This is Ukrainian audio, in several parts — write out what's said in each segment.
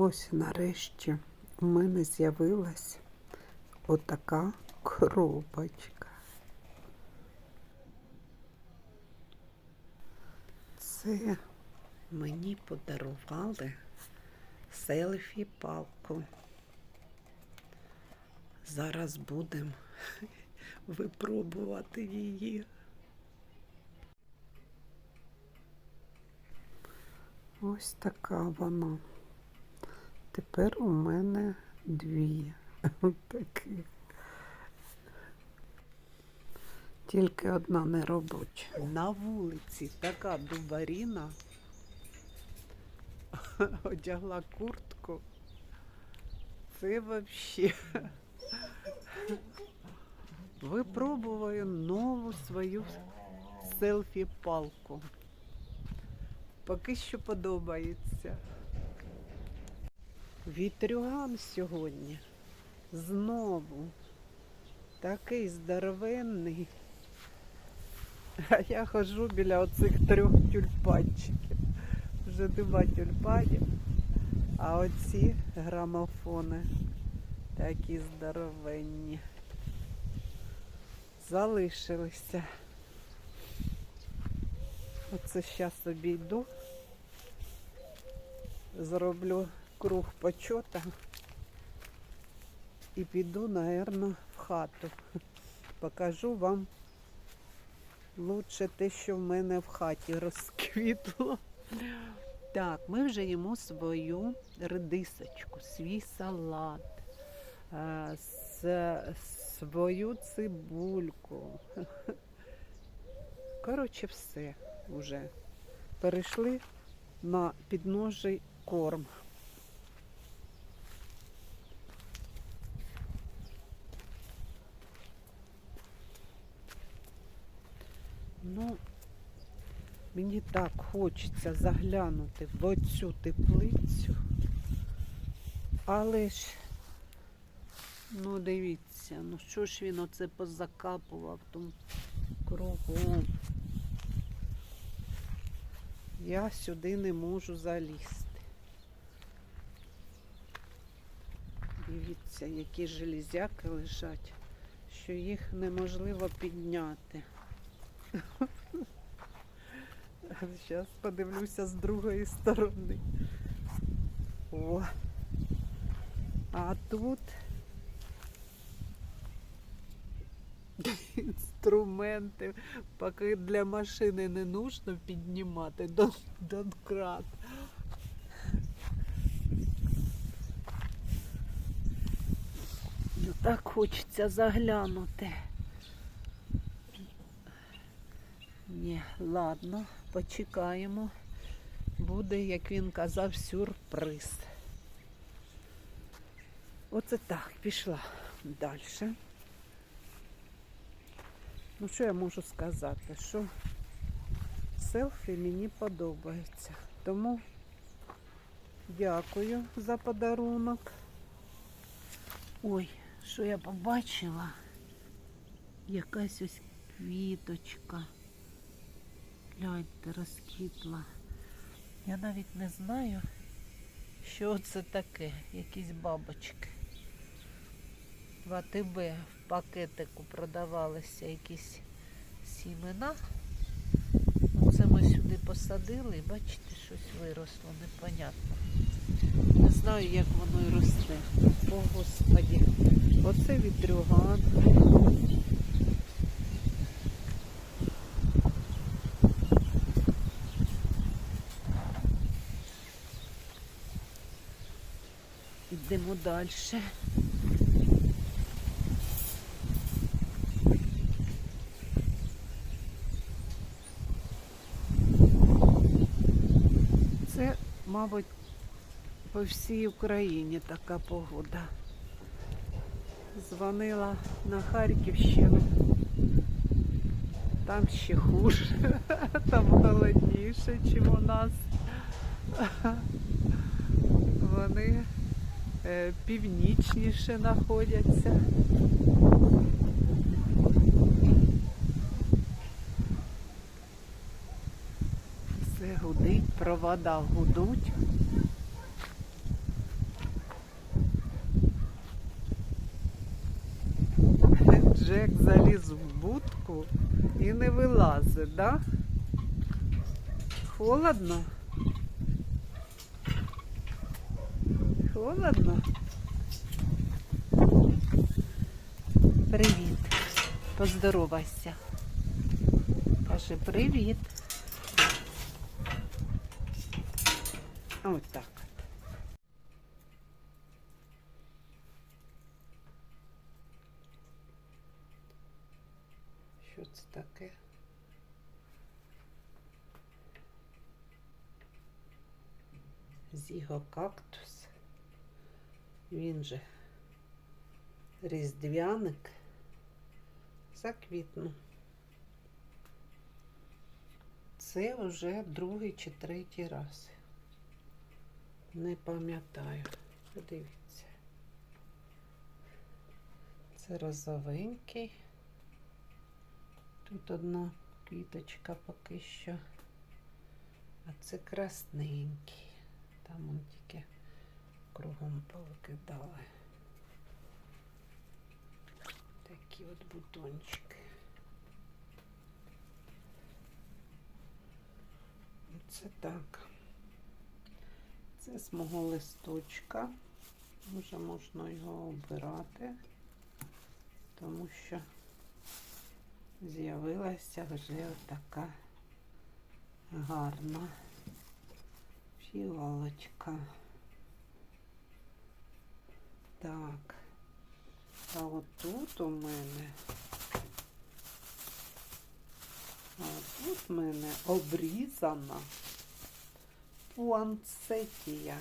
Ось нарешті у мене з'явилась отака коробочка. Це мені подарували селфі палку. Зараз будемо випробувати її. Ось така вона. Тепер у мене дві таких. Тільки одна не робоча. На вулиці така дубаріна. Одягла куртку. Це взагалі. Випробую нову свою селфі-палку. Поки що подобається. Вітрюган сьогодні знову такий здоровенний. А я хожу біля оцих трьох тюльпанчиків. Вже нема тюльпанів, а оці грамофони такі здоровенні. Залишилися. Оце зараз обійду. Зроблю круг почота і піду, напевно, в хату. Покажу вам лучше те, що в мене в хаті розквітло. Так, ми вже їмо свою редисочку, свій салат, е, свою цибульку. Коротше, все вже. Перейшли на підножий корм. Ну, мені так хочеться заглянути в оцю теплицю. Але ж, ну дивіться, ну що ж він оце позакапував там кругом. Я сюди не можу залізти. Дивіться, які железяки лежать, що їх неможливо підняти. Зараз подивлюся з другої сторони. О. А тут інструменти, поки для машини не нужно піднімати до донкрат. Ну так хочеться заглянути. Ні, ладно, почекаємо. Буде, як він казав, сюрприз. Оце так, пішла далі. Ну, що я можу сказати? Що селфі мені подобається. Тому дякую за подарунок. Ой, що я побачила? Якась ось квіточка. Гляньте, розквітла. Я навіть не знаю, що це таке, якісь бабочки. В АТБ в пакетику продавалися якісь сімена. Це ми сюди посадили і бачите, щось виросло, непонятно. Не знаю, як воно і росте. О, Господі. Оце вітрюган. Йдемо далі. Це, мабуть, по всій Україні така погода. Дзвонила на Харківщину. Там ще хуже, там холодніше, ніж у нас. Вони Е, північніше знаходяться. Все гудить, провода гудуть. Джек заліз в будку і не вилазить, да? Холодно. Холодно? Привіт. Поздоровайся. Каже, привіт. Ось так. Що це таке? Зігокактус. Він же різдвяник. Заквітну. Це вже другий чи третій раз. Не пам'ятаю. Подивіться. Це розовенький. Тут одна квіточка поки що. А це красненький. Там он тільки кругом повикидали. Такі от бутончики. Це так. Це з мого листочка. Вже можна його обирати, тому що з'явилася вже така гарна фіалочка. Так. А от тут у мене. А тут в мене обрізана пуанцетія.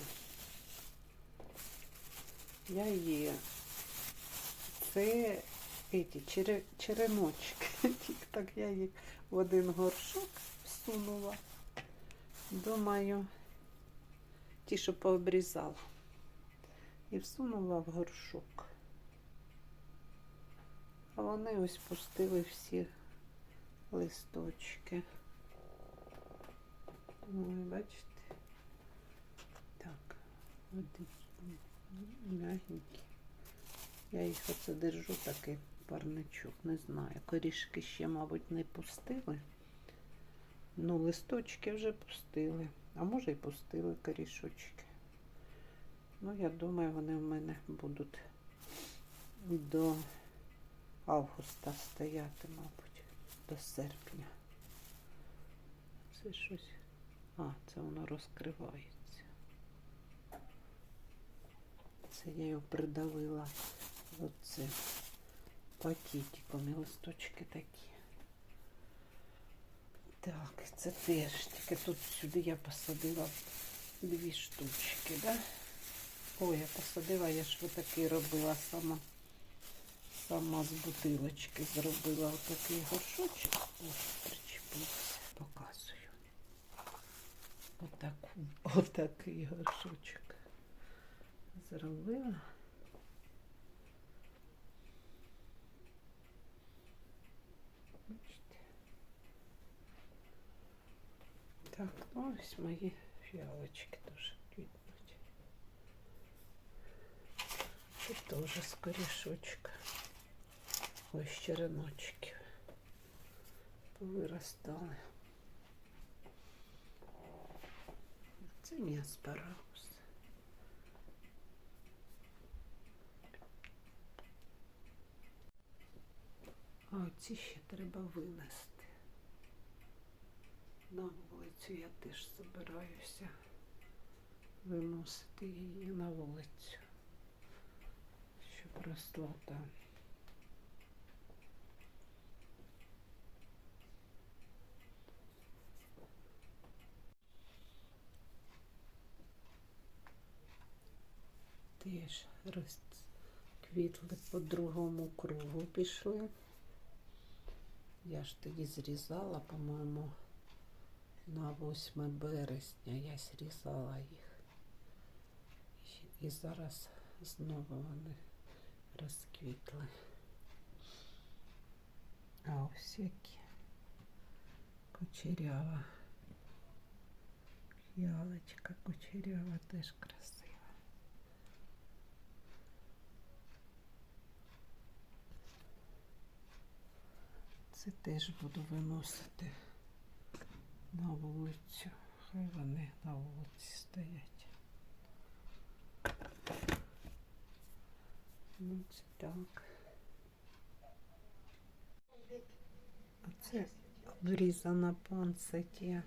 Я її. Це эти чере, череночки. Так я їх в один горшок всунула. Думаю, ті, що пообрізала. І всунула в горшок. А вони ось пустили всі листочки. Ой, бачите? Так, от м'ягенькі. Я їх оце держу такий парничок, не знаю. Корішки ще, мабуть, не пустили. Ну, листочки вже пустили. А може й пустили корішочки. Ну, я думаю, вони в мене будуть до августа стояти, мабуть, до серпня. Це щось. А, це воно розкривається. Це я його придавила оцим пакетиком і листочки такі. Так, це теж тільки тут сюди я посадила дві штучки, да? Ой, я посадила, я ж отакий робила сама. Сама з бутилочки зробила отакий горшочок. Ось, причепився, показую. Отаку, отакий горшочок зробила. Так, ну ось мої фіалочки теж Тут теж з корішочка. Ось череночки повиростали. Це мій аспарагус. А оці ще треба винести. На вулицю я теж збираюся виносити її на вулицю, там. Теж розквітли по другому кругу пішли. Я ж тоді зрізала, по-моєму, на 8 березня я зрізала їх. І зараз знову вони розквітли. А ось які кучерява. Ялочка кучерява теж красива. Це теж буду виносити на вулицю. Хай вони на вулиці стоять. Ну, це так. А це обрізана панцетія.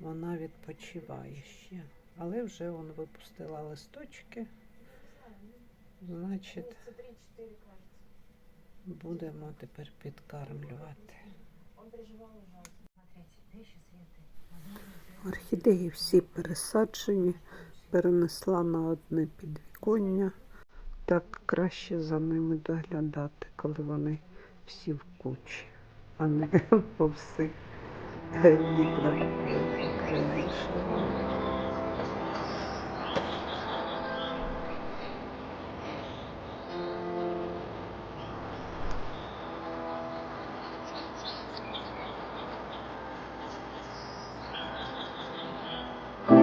Вона відпочиває ще. Але вже он випустила листочки. Значить, Це 3-4, кажется. будемо тепер підкармлювати. Орхідеї всі пересаджені, перенесла на одне підвіконня. Так краще за ними доглядати, коли вони всі в кучі, а не по всіх.